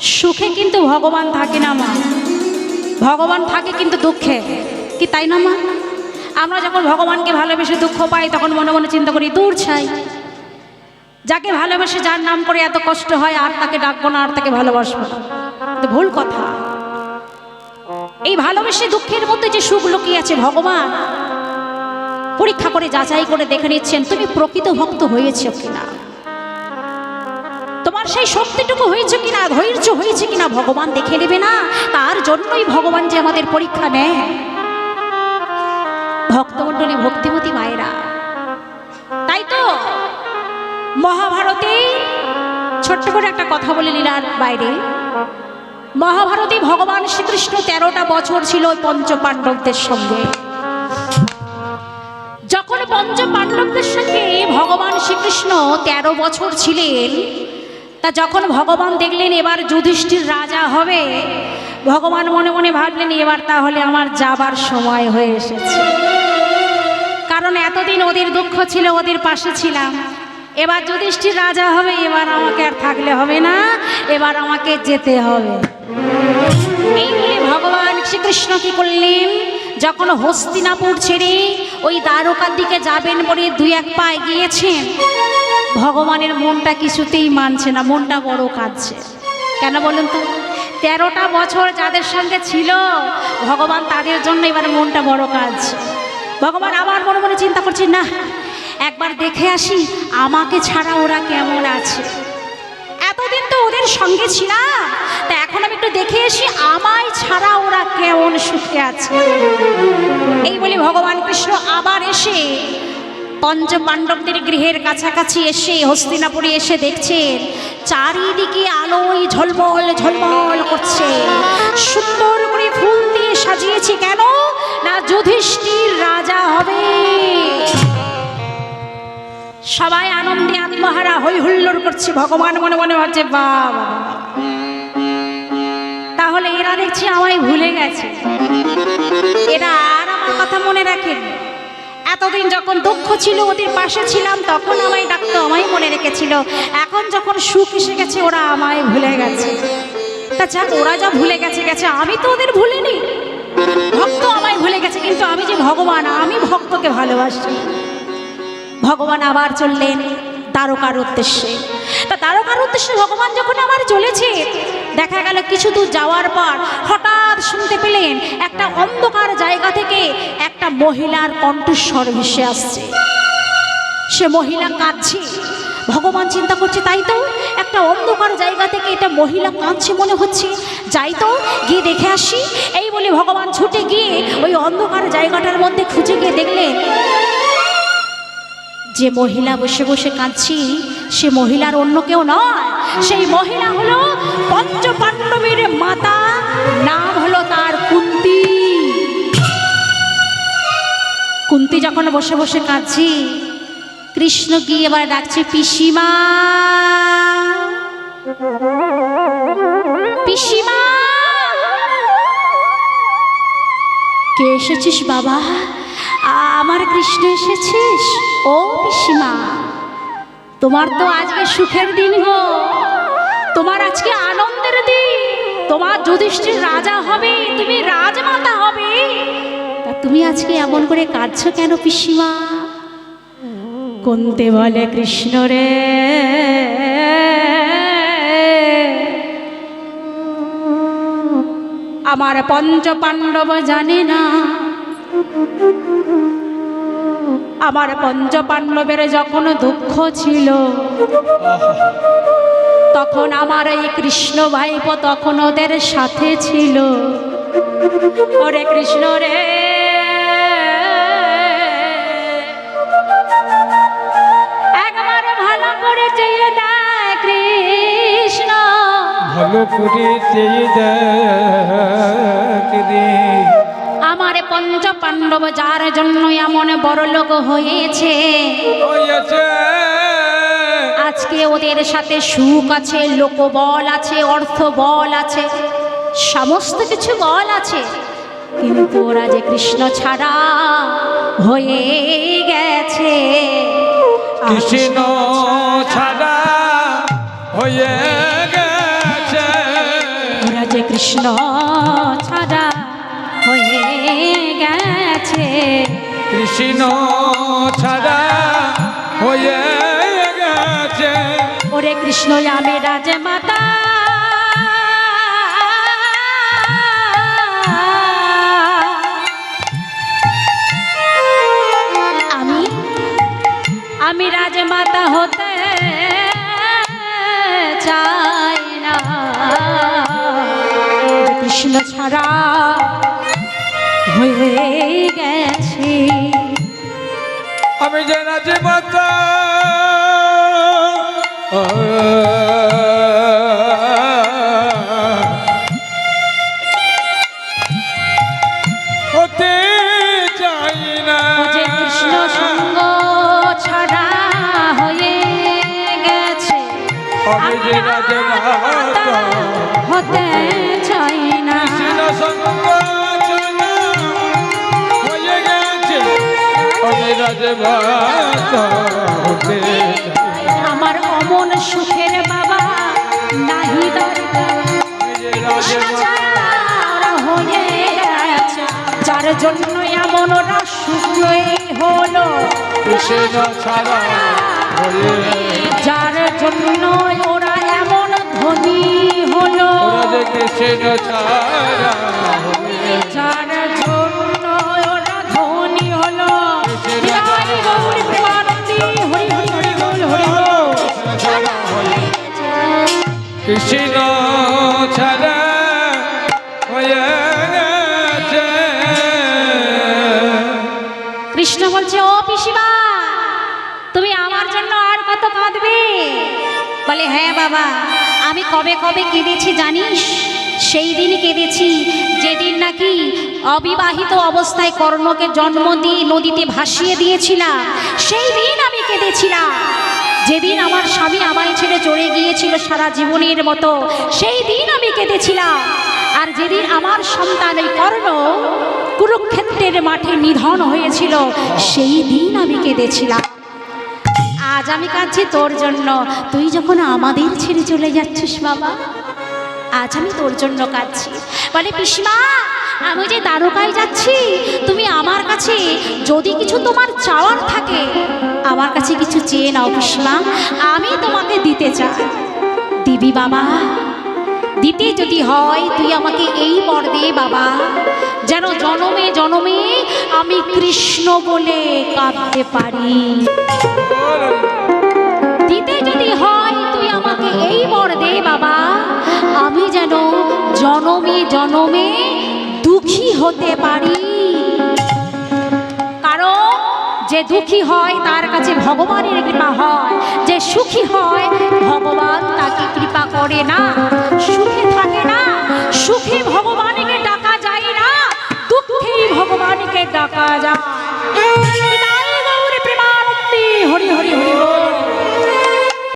সুখে কিন্তু ভগবান থাকে না মা। ভগবান থাকে কিন্তু দুঃখে। কি তাই না মা? আমরা যখন ভগবানকে ভালোবেসে দুঃখ পাই, তখন মনে মনে চিন্তা করি, দূর ছাই। যাকে ভালোবেসে যার নাম করে এত কষ্ট হয়, আর তাকে ডাকবো না, আর তাকে ভালোবাসবো তো ভুল কথা। এই ভালোবেসে দুঃখের মধ্যে যে সুখ লুকিয়ে আছে, ভগবান পরীক্ষা করে যাচাই করে দেখে নিচ্ছেন, তুমি প্রকৃত ভক্ত হয়েছে কিনা? তোমার সেই শক্তিটুকু হয়েছে কিনা, ধৈর্য হয়েছে কিনা ভগবান দেখে নেবে না? তার জন্যই ভগবান যে আমাদের পরীক্ষা নেয়। ভক্তমণ্ডলী ভক্তিমতী মায়েরা, তাই তো? মহাভারতে, ছোট্ট করে একটা কথা বলে লীলার বাইরে। মহাভারতে ভগবান শ্রীকৃষ্ণ তেরোটা বছর ছিল ওই পঞ্চ পাণ্ডবদের সঙ্গে। যখন পঞ্চ পাণ্ডবদের সঙ্গে ভগবান শ্রীকৃষ্ণ তেরো বছর ছিলেন তা যখন ভগবান দেখলেন এবার যুধিষ্ঠির রাজা হবে, ভগবান মনে মনে ভাবলেন, এবার তাহলে আমার যাবার সময় হয়ে এসেছে। কারণ এতদিন ওদের দুঃখ ছিল, ওদের পাশে ছিলাম। এবার যুধিষ্ঠির রাজা হবে, এবার আমাকে আর থাকলে হবে না, এবার আমাকে যেতে হবে। ভগবান শ্রীকৃষ্ণ কি করলেন, যখন হস্তিনাপুর ছেড়ে ওই দ্বারকার দিকে যাবেন বলে দুই এক পা গিয়েছেন ভগবানের মনটা কিছুতেই মানছে না, মনটা বড় কাঁদছে। কেন বলুন তো? তেরোটা বছর যাদের সঙ্গে ছিল, ভগবান তাদের জন্য এবার মনটা বড় কাঁদছে। ভগবান আবার মনে মনে চিন্তা করছে, না, একবার দেখে আসি, আমাকে ছাড়া ওরা কেমন আছে? এতদিন তো ওদের সঙ্গে ছিলাম, তা এখন আমি একটু দেখে আসি আমায় ছাড়া ওরা কেমন সুখে আছে? এই বলে ভগবান কৃষ্ণ আবার এসে পঞ্চ পাণ্ডবদের গৃহের কাছাকাছি এসে হস্তিনাপুরে এসে দেখছেন চারিদিকে আলোয় ঝলমল ঝলমল করছে। সুন্দর করে ফুল দিয়ে সাজিয়েছে কেন? না যুধিষ্ঠির রাজা হবে। সবাই আনন্দে আত্মহারা হই হুল্লোড় করছে। ভগবান মনে মনে হচ্ছে বাবা। তাহলে এরা দেখছি আমায় ভুলে গেছে। এরা আর আমার কথা মনে রাখেন। এতদিন যখন দুঃখ ছিল, ওদের পাশে ছিলাম, তখন আমায় ডাকতো, আমায় মনে রেখেছিল। এখন যখন সুখ এসে গেছে, ওরা আমায় ভুলে গেছে। তা যাক, ওরা যা ভুলে গেছে গেছে, আমি তো ওদের ভুলিনি। ভক্ত আমায় ভুলে গেছে, কিন্তু আমি যে ভগবান, আমি ভক্তকে ভালোবাসি। ভগবান আবার চললেন দ্বারকার উদ্দেশ্যে। তা দ্বারকার উদ্দেশ্যে ভগবান যখন আবার চলেছে, দেখা গেল কিছু দূর যাওয়ার পর হঠাৎ শুনতে পেলেন একটা অন্ধকার জায়গা থেকে একটা মহিলার কণ্ঠস্বর ভেসে আসছে। সে মহিলা কাঁদছে। ভগবান চিন্তা করছে, তাই তো, একটা অন্ধকার জায়গা থেকে এটা মহিলা কাঁদছে মনে হচ্ছে। যাই তো, গিয়ে দেখে আসি। এই বলে ভগবান ছুটে গিয়ে ওই অন্ধকার জায়গাটার মধ্যে খুঁজে গিয়ে দেখলেন, যে মহিলা বসে বসে কাঁদছি, সে মহিলার অন্য কেউ নয়। সেই মহিলা হলো পঞ্চ পাণ্ডবের মাতা নাম কুন্তি যখন বসে বসে কাঁদছি, কৃষ্ণ গিয়ে এবার ডাকছে, পিসিমা পিসিমা কে এসেছিস বাবা? আমার কৃষ্ণ এসেছিস? ও পিসিমা, তোমার তো আজকে সুখের দিন গো। তোমার আজকে আনন্দের দিন। তোমার যুধিষ্ঠির রাজা হবে, তুমি রাজমাতা হবে। তুমি আজকে এমন করে কাঁদছো কেন, পিসিমা? কোনতে বলে কৃষ্ণ রে? আমার পঞ্চ পাণ্ডব জানে না। আমার পঞ্চ পাণ্ডবের যখন দুঃখ ছিল, তখন আমার এই কৃষ্ণ ভাইপো তখন ওদের সাথে ছিল। ওরে কৃষ্ণ রে করে চেয়ে দেয় কৃষ্ণ। ভালো করে চেয়ে দেখ আমার পঞ্চ পাণ্ডব যার জন্য এমন বড় লোক হয়েছে হয়েছে। আজকে ওদের সাথে সুখ আছে লোকবল আছে অর্থ বল আছে সমস্ত কিছু বল আছে। কিন্তু ওরা যে কৃষ্ণ ছাড়া হয়ে গেছে। কৃষ্ণ ছাড়া হয়ে গেছে। কৃষ্ণ ছাড়া হয়ে গেছে। কৃষ্ণ ছাড়া হয়ে গেছে। ওরে কৃষ্ণ আমি রাজমাতা। আমি হয়ে গেছে। আমি যে নাচে মাতা হতে চাই আমার অমন সুখের বাবা নাহি যার জন্য এমন সুখই হলো। যার জন্য ওরা এমন ধনী হলো। যার কৃষ্ণ কৃষ্ণ বলছে, ও পিসিমা, তুমি আমার জন্য আর কত কাঁদবে? বলে হ্যাঁ বাবা, আমি কবে কবে কেঁদেছি জানিস? সেই দিন কেঁদেছি, যেদিন নাকি অবিবাহিত অবস্থায় কর্ণকে জন্ম দিয়ে নদীতে ভাসিয়ে দিয়েছিলাম, সেই দিন আমি কেঁদেছিলাম। যেদিন আমার স্বামী আমায় ছেড়ে চলে গিয়েছিল সারা জীবনের মতো, সেই দিন আমি কেঁদেছিলাম। আর যেদিন আমার সন্তান ওই কর্ণ কুরুক্ষেত্রের মাঠে নিধন হয়েছিল, সেই দিন আমি কেঁদেছিলাম। আজ আমি কাঁদছি তোর জন্য। তুই যখন আমাদের ছেড়ে চলে যাচ্ছিস বাবা, আজ আমি তোর জন্য কাঁদছি। বলে, পিসমা আমি যে দ্বারকায় যাচ্ছি, তুমি আমার কাছে যদি কিছু তোমার চাওয়ার থাকে, আমার কাছে কিছু চেয়ে নাও পিসমা আমি তোমাকে দিতে চাই। দিবি বাবা, দিতে যদি হয়, তুই আমাকে এই বর দে বাবা। যেন জনমে জনমে আমি কৃষ্ণ বলে কাঁদতে পারি। দিতে যদি হয়, তুই আমাকে এই বর দে বাবা। আমি যেন জনমে জনমে দুঃখী হতে পারি। কারণ যে দুঃখী হয়, তার কাছে ভগবানের কৃপা হয়। যে সুখী হয়